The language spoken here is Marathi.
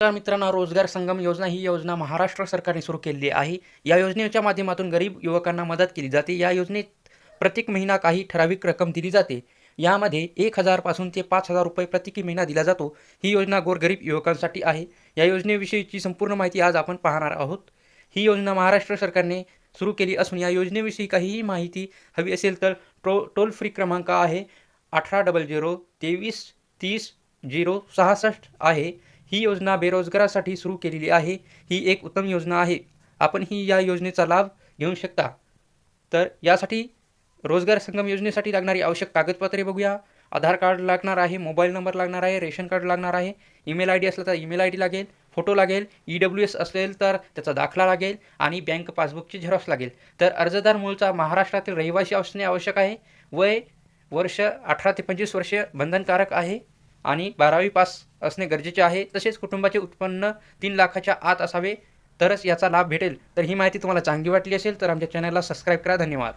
तर मित्रांनो रोजगार संगम योजना ही योजना महाराष्ट्र सरकारने सुरू केलेली आहे. या योजनेच्या माध्यमातून गरीब युवकांना मदत केली जाते. या योजनेत प्रत्येक महिना काही ठराविक रक्कम दिली जाते. यामध्ये एक हजारपासून ते पाच हजार रुपये प्रत्येकी महिना दिला जातो. ही योजना गोरगरीब युवकांसाठी आहे. या योजनेविषयीची संपूर्ण माहिती आज आपण पाहणार आहोत. ही योजना महाराष्ट्र सरकारने सुरू केली असून या योजनेविषयी काहीही माहिती हवी असेल तर टो टोल फ्री क्रमांक आहे अठरा डबल झिरो तेवीस तीस झिरो सहासष्ट आहे. ही योजना बेरोजगारासाठी सुरू केलेली आहे. ही एक उत्तम योजना आहे. आपण ही या योजनेचा लाभ घेऊ शकता. तर यासाठी रोजगार संगम योजनेसाठी लागणारी आवश्यक कागदपत्रे बघूया. आधार कार्ड लागणार आहे मोबाईल नंबर लागणार आहे रेशन कार्ड लागणार आहे. ईमेल आय डी असलं तर ईमेल आय डी लागेल फोटो लागेल ई डब्ल्यू एस असेल तर त्याचा दाखला लागेल आणि बँक पासबुकची झेरॉक्स लागेल. तर अर्जदार मूळचा महाराष्ट्रातील रहिवासी असणे आवश्यक आहे. वय वर्ष अठरा ते पंचवीस वर्ष बंधनकारक आहे आणि बारावी पास असणे गरजेचे आहे. तसेच कुटुंबाचे उत्पन्न तीन लाखाच्या आत असावे. तरच याचा लाभ भेटेल. तर ही माहिती तुम्हाला चांगली वाटली असेल तर आमच्या चॅनलला सबस्क्राईब करा. धन्यवाद.